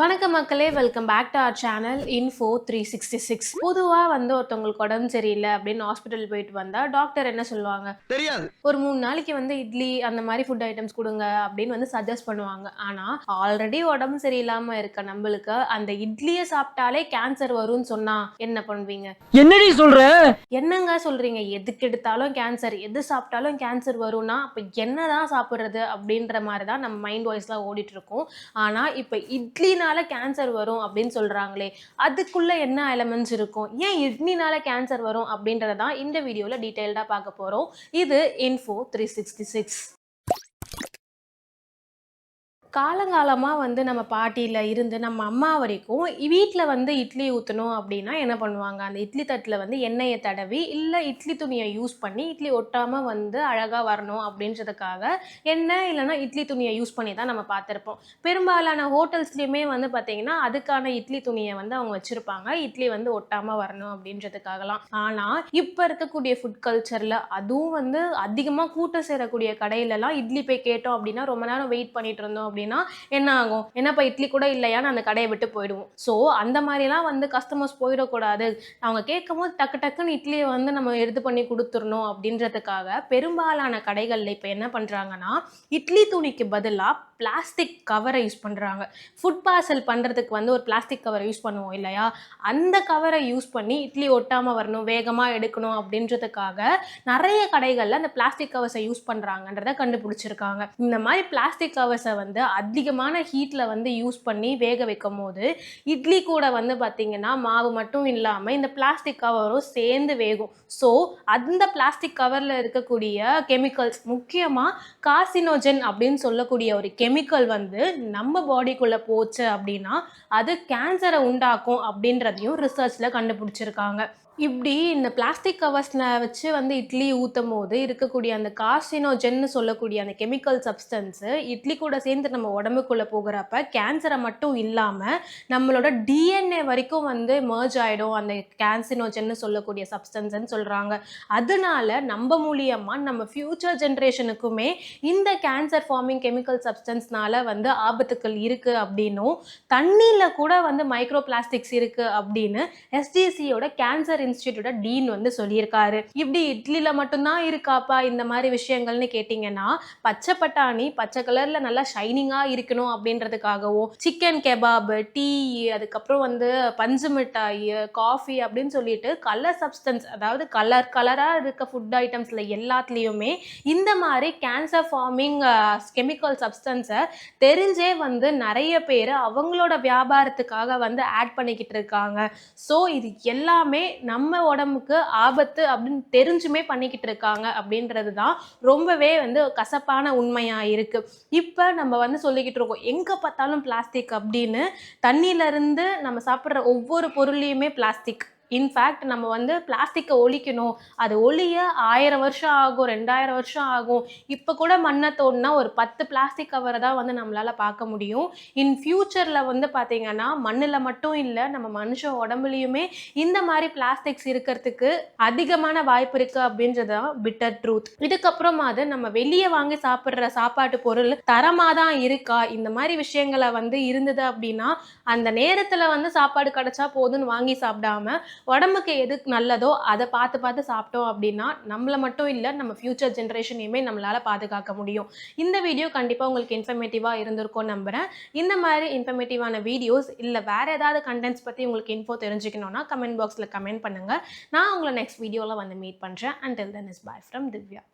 வணக்கம் மக்களே welcome back to our channel info three sixty six பொதுவாக வந்து ஒருத்தவங்களுக்கு உடம்பு சரியில்லை அப்படின்னு ஹாஸ்பிட்டல் போயிட்டு வந்தால் டாக்டர் என்ன சொல்லுவாங்க? தெரியாது. ஒரு மூணு நாளைக்கு வந்து இட்லி அந்த மாதிரி ஃபுட் ஐட்டம்ஸ் கொடுங்க அப்படின்னு வந்து சஜஸ்ட் பண்ணுவாங்க. ஆனால் ஆல்ரெடி உடம்பு சரியில்லாமல் இருக்க நம்மளுக்கு அந்த இட்லியை சாப்பிட்டாலே கேன்சர் வரும்னு சொன்னா என்ன பண்ணுவீங்க? என்னடி சொல்ற? என்னங்க சொல்றீங்க? எதுக்கு எடுத்தாலும் கேன்சர் எது சாப்பிட்டாலும் கேன்சர் வரும்னா அப்போ என்னதான் சாப்பிட்றது அப்படின்ற மாதிரி தான் நம்ம மைண்ட் வாய்ஸ்லாம் ஓடிட்டு இருக்கோம். ஆனால் இப்போ இட்லினால கேன்சர் வரும் அப்படின்னு சொல்கிறாங்களே அதுக்குள்ளே என்ன எலமெண்ட்ஸ் இருக்கும்? ஏன் இட்லினால கேன்சர் வரும் அப்படின்றத தான் இந்த வீடியோவில் டீட்டெயில்டாக பார்க்க போகிறோம் இது இன்ஃபோ த்ரீ சிக்ஸ்டி சிக்ஸ் காலங்காலமாக வந்து நம்ம பாட்டியில் இருந்து நம்ம அம்மா வரைக்கும் வீட்டில் வந்து இட்லி ஊற்றணும் அப்படின்னா என்ன பண்ணுவாங்க? அந்த இட்லி தட்டில் வந்து எண்ணெயை தடவி இல்லை இட்லி துணியை யூஸ் பண்ணி இட்லி ஒட்டாமல் வந்து அழகாக வரணும் அப்படின்றதுக்காக எண்ணெய் இல்லைன்னா இட்லி துணியை யூஸ் பண்ணி தான் நம்ம பார்த்துருப்போம். பெரும்பாலான ஹோட்டல்ஸ்லேயுமே வந்து பார்த்திங்கன்னா அதுக்கான இட்லி துணியை வந்து அவங்க வச்சுருப்பாங்க. இட்லி வந்து ஒட்டாமல் வரணும் அப்படின்றதுக்காகலாம். ஆனால் இப்போ இருக்கக்கூடிய ஃபுட் கல்ச்சரில் அதுவும் வந்து அதிகமாக கூட்டம் சேரக்கூடிய கடையிலலாம் இட்லி போய் கேட்டோம் அப்படின்னா ரொம்ப நேரம் வெயிட் பண்ணிட்டு இருந்தோம் அப்படின்னு என்ன ஆகும்? என்னப்பா இட்லி கூட இல்லையான்னு அந்த கடையை விட்டு போயிடுவோம். ஸோ அந்த மாதிரிலாம் வந்து கஸ்டமர்ஸ் போயிடக்கூடாது. அவங்க கேட்கும் போது டக்கு டக்குன்னு இட்லியை வந்து நம்ம எடுத்து பண்ணி கொடுத்துடணும் அப்படின்றதுக்காக பெரும்பாலான கடைகளில் இப்போ என்ன பண்ணுறாங்கன்னா இட்லி துணிக்கு பதிலாக பிளாஸ்டிக் கவரை யூஸ் பண்ணுறாங்க ஃபுட் பார்சல் பண்ணுறதுக்கு வந்து ஒரு பிளாஸ்டிக் கவரை யூஸ் பண்ணுவோம் இல்லையா? அந்த கவரை யூஸ் பண்ணி இட்லி ஒட்டாமல் வரணும் வேகமாக எடுக்கணும் அப்படின்றதுக்காக நிறைய கடைகளில் அந்த பிளாஸ்டிக் கவர்ஸை யூஸ் பண்ணுறாங்கன்றத கண்டுபிடிச்சிருக்காங்க. இந்த மாதிரி பிளாஸ்டிக் கவர்ஸை வந்து அதிகமான ஹீட்டில் வந்து யூஸ் பண்ணி வேக வைக்கும் போது இட்லி கூட வந்து பார்த்திங்கன்னா மாவு மட்டும் இல்லாமல் இந்த பிளாஸ்டிக் கவரும் சேர்ந்து வேகும். ஸோ அந்த பிளாஸ்டிக் கவரில் இருக்கக்கூடிய கெமிக்கல்ஸ் முக்கியமாக காசினோஜன் அப்படின்னு சொல்லக்கூடிய ஒரு கெமிக்கல் வந்து நம்ம பாடிக்குள்ளே போச்சு அப்படின்னா அது கேன்சரை உண்டாக்கும் அப்படின்றதையும் ரிசர்ச்சில் கண்டுபிடிச்சிருக்காங்க. இப்படி இந்த பிளாஸ்டிக் கவர்ஸில் வச்சு வந்து இட்லி ஊற்றும் போது இருக்கக்கூடிய அந்த கார்சினோஜென்னு சொல்லக்கூடிய அந்த கெமிக்கல் சப்ஸ்டன்ஸு இட்லி கூட சேர்ந்து நம்ம உடம்புக்குள்ளே போகிறப்ப கேன்சரை மட்டும் இல்லாமல் நம்மளோட டிஎன்ஏ வரைக்கும் வந்து மர்ஜ் ஆகிடும் அந்த கேன்சினோஜென்னு சொல்லக்கூடிய சப்ஸ்டன்ஸ்ன்னு சொல்கிறாங்க அதனால நம்ம மூலியமாக நம்ம ஃப்யூச்சர் ஜென்ரேஷனுக்குமே இந்த கேன்சர் ஃபார்மிங் கெமிக்கல் சப்ஸ்டன்ஸ்னால வந்து ஆபத்துக்கள் இருக்குது அப்படின்னும் தண்ணியில் கூட வந்து மைக்ரோ பிளாஸ்டிக்ஸ் இருக்குது அப்படின்னு எஸ்டிசியோட கேன்சர் இன்ஸ்டிடியூட்டோட டீன் வந்து சொல்லியிருக்காரு. இப்படி இட்லியில் மட்டும்தான் இருக்காப்பா இந்த மாதிரி விஷயங்கள்னு கேட்டிங்கன்னா பச்சை பட்டாணி பச்சை கலரில் நல்லா ஷைனிங்காக இருக்கணும் அப்படின்றதுக்காகவும் சிக்கன் கெபாப் டீ அதுக்கப்புறம் வந்து பஞ்சு மிட்டாய் காஃபி அப்படின்னு சொல்லிட்டு கலர் சப்ஸ்டன்ஸ் அதாவது கலர் கலராக இருக்க ஃபுட் ஐட்டம்ஸில் எல்லாத்துலேயுமே இந்த மாதிரி கேன்சர் ஃபார்மிங் கெமிக்கல் சப்ஸ்டன்ஸை தெரிஞ்சே வந்து நிறைய பேர் அவங்களோட வியாபாரத்துக்காக வந்து ஆட் பண்ணிக்கிட்டு இருக்காங்க. ஸோ இது எல்லாமே நம்ம உடம்புக்கு ஆபத்து அப்படின்னு தெரிஞ்சுமே பண்ணிக்கிட்டு இருக்காங்க அப்படின்றது தான் ரொம்பவே வந்து கசப்பான உண்மையாக இருக்குது இப்போ நம்ம வந்து சொல்லிக்கிட்டு இருக்கோம் எங்கே பார்த்தாலும் பிளாஸ்டிக் அப்படின்னு தண்ணியிலேருந்து நம்ம சாப்பிட்ற ஒவ்வொரு பொருளையுமே பிளாஸ்டிக் இன்ஃபேக்ட் நம்ம வந்து பிளாஸ்டிக்கை ஒழிக்கணும். அது ஒழிய ஆயிரம் வருஷம் ஆகும் ரெண்டாயிரம் வருஷம் ஆகும். இப்போ கூட மண்ணை தோணுனா ஒரு பத்து பிளாஸ்டிக் கவரை தான் வந்து நம்மளால் பார்க்க முடியும். இன் ஃப்யூச்சரில் வந்து பார்த்திங்கன்னா மண்ணில் மட்டும் இல்லை நம்ம மனுஷ உடம்புலையுமே இந்த மாதிரி பிளாஸ்டிக்ஸ் இருக்கிறதுக்கு அதிகமான வாய்ப்பு இருக்குது அப்படின்றது தான் பிட்டர் ட்ரூத் இதுக்கப்புறமாவது நம்ம வெளியே வாங்கி சாப்பிட்ற சாப்பாட்டு பொருள் தரமாக தான் இருக்கா? இந்த மாதிரி விஷயங்களை வந்து இருந்தது அப்படின்னா அந்த நேரத்தில் வந்து சாப்பாடு கிடைச்சா போதும்னு வாங்கி சாப்பிடாம உடம்புக்கு எது நல்லதோ அதை பார்த்து பார்த்து சாப்பிட்டோம் அப்படின்னா நம்மளை மட்டும் இல்லை நம்ம ஃப்யூச்சர் ஜென்ரேஷனையுமே நம்மளால் பாதுகாக்க முடியும். இந்த வீடியோ கண்டிப்பாக உங்களுக்கு இன்ஃபர்மேட்டிவாக இருந்திருக்கும் நம்புகிறேன் இந்த மாதிரி இன்ஃபர்மேட்டிவான வீடியோஸ் இல்லை வேறு ஏதாவது கண்டென்ட்ஸ் பற்றி உங்களுக்கு இன்ஃபோ தெரிஞ்சுக்கணுன்னா கமெண்ட் பாக்ஸில் கமெண்ட் பண்ணுங்கள் நான் உங்களை நெக்ஸ்ட் வீடியோவில் வந்து மீட் பண்ணுறேன் until then is bye from Divya.